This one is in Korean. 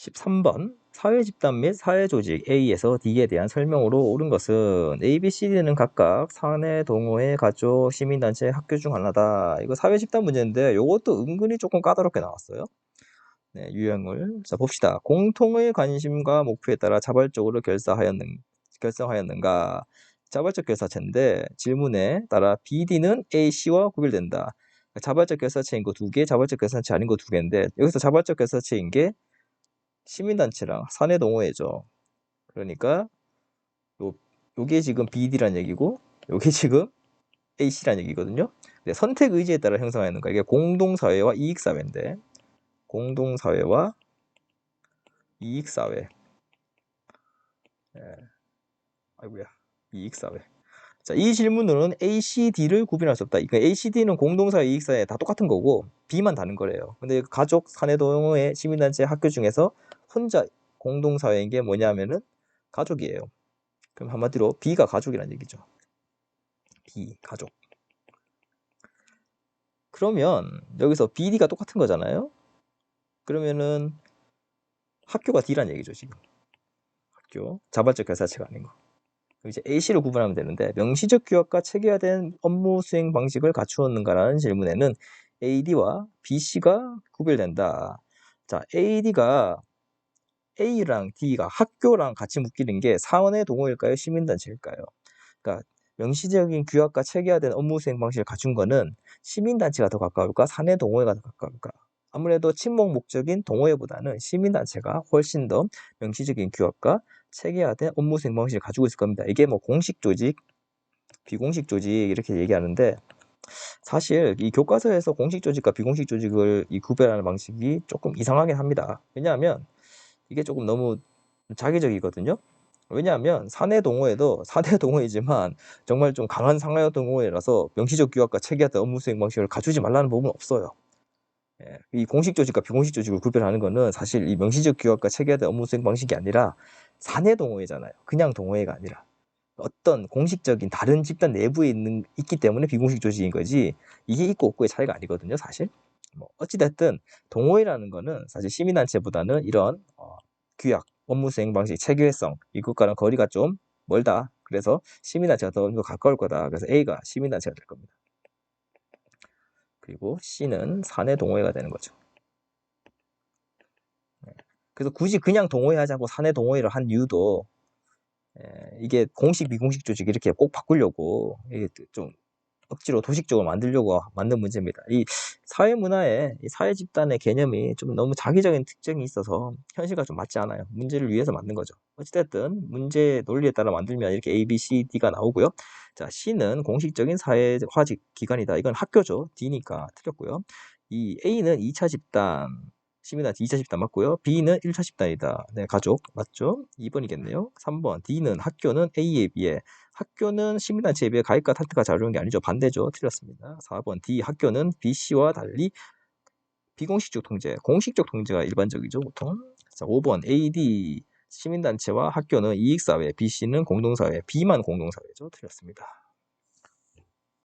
13번 사회집단 및 사회조직 A에서 D에 대한 설명으로 옳은 것은 A, B, C, D는 각각 사내, 동호회, 가족, 시민단체, 학교 중 하나다. 이거 사회집단 문제인데 이것도 은근히 조금 까다롭게 나왔어요. 네, 유형을 자 봅시다. 공통의 관심과 목표에 따라 자발적으로 결사하였는, 결성하였는가? 자발적 결사체인데 질문에 따라 BD는 A, C와 구별된다. 자발적 결사체인 거 두 개, 자발적 결사체 아닌 거 두 개인데 여기서 자발적 결사체인 게 시민단체랑 사내동호회죠. 그러니까 요, 요게 지금 BD란 얘기고 요게 지금 AC란 얘기거든요. 근데 선택 의지에 따라 형성하는 거 이게 공동사회와 이익사회인데 공동사회와 이익사회 예. 아이고야 이익사회 자, 이 질문으로는 ACD를 구분할 수 없다. 그러니까 ACD는 공동사회, 이익사회 다 똑같은 거고 B만 다른 거래요. 근데 가족, 사내동호회, 시민단체, 학교 중에서 혼자 공동사회인 게 뭐냐면은 가족이에요. 그럼 한마디로 B가 가족이란 얘기죠. B, 가족. 그러면 여기서 BD가 똑같은 거잖아요. 그러면은 학교가 D란 얘기죠, 지금. 학교. 자발적 결사체가 아닌 거. 이제 A씨를 구분하면 되는데 명시적 규약과 체계화된 업무 수행 방식을 갖추었는가라는 질문에는 AD와 BC가 구별된다. 자, AD가 A랑 D가 학교랑 같이 묶이는 게 사원의 동호일까요? 시민단체일까요? 그러니까 명시적인 규약과 체계화된 업무 수행 방식을 갖춘 거는 시민단체가 더 가까울까? 사내 동호회가 더 가까울까? 아무래도 친목 목적인 동호회보다는 시민단체가 훨씬 더 명시적인 규약과 체계화된 업무 수행 방식을 가지고 있을 겁니다. 이게 뭐 공식 조직, 비공식 조직 이렇게 얘기하는데 사실 이 교과서에서 공식 조직과 비공식 조직을 이 구별하는 방식이 조금 이상하긴 합니다. 왜냐하면 이게 조금 너무 자기적이거든요. 왜냐하면 사내 동호회도 사내 동호회지만 정말 좀 강한 상하 동호회라서 명시적 규약과 체계화된 업무 수행 방식을 갖추지 말라는 부분은 없어요. 예, 이 공식 조직과 비공식 조직을 구별하는 거는 사실 이 명시적 규약과 체계화된 업무 수행 방식이 아니라 사내 동호회잖아요. 그냥 동호회가 아니라 어떤 공식적인 다른 집단 내부에 있는 있기 때문에 비공식 조직인 거지 이게 있고 없고의 차이가 아니거든요, 사실. 뭐 어찌됐든 동호회라는 거는 사실 시민단체보다는 이런 어, 규약, 업무 수행 방식, 체계성 이것과는 거리가 좀 멀다. 그래서 시민단체가 더 가까울 거다. 그래서 A가 시민단체가 될 겁니다. 그리고 C는 사내 동호회가 되는 거죠. 네. 그래서 굳이 그냥 동호회 하자고 사내 동호회를 한 이유도 예, 이게 공식 비공식 조직 이렇게 꼭 바꾸려고 이게 좀 억지로 도식적으로 만들려고 만든 문제입니다. 이 사회 문화에 이 사회 집단의 개념이 좀 너무 자기적인 특징이 있어서 현실과 좀 맞지 않아요. 문제를 위해서 만든 거죠. 어찌됐든 문제 논리에 따라 만들면 이렇게 A, B, C, D가 나오고요. 자, C는 공식적인 사회화 기관이다. 이건 학교죠. D니까 틀렸고요. 이 A는 2차 집단, 시민한테 2차 집단 맞고요. B는 1차 집단이다. 네, 가족 맞죠? 2번이겠네요. 3번 D는 학교는 A에 비해 학교는 시민단체에 비해 가입과 탈퇴가 자유로운 게 아니죠. 반대죠. 틀렸습니다. 4번 D 학교는 BC와 달리 비공식적 통제, 공식적 통제가 일반적이죠. 보통. 자, 5번 AD 시민단체와 학교는 이익사회, BC는 공동사회, B만 공동사회죠. 틀렸습니다.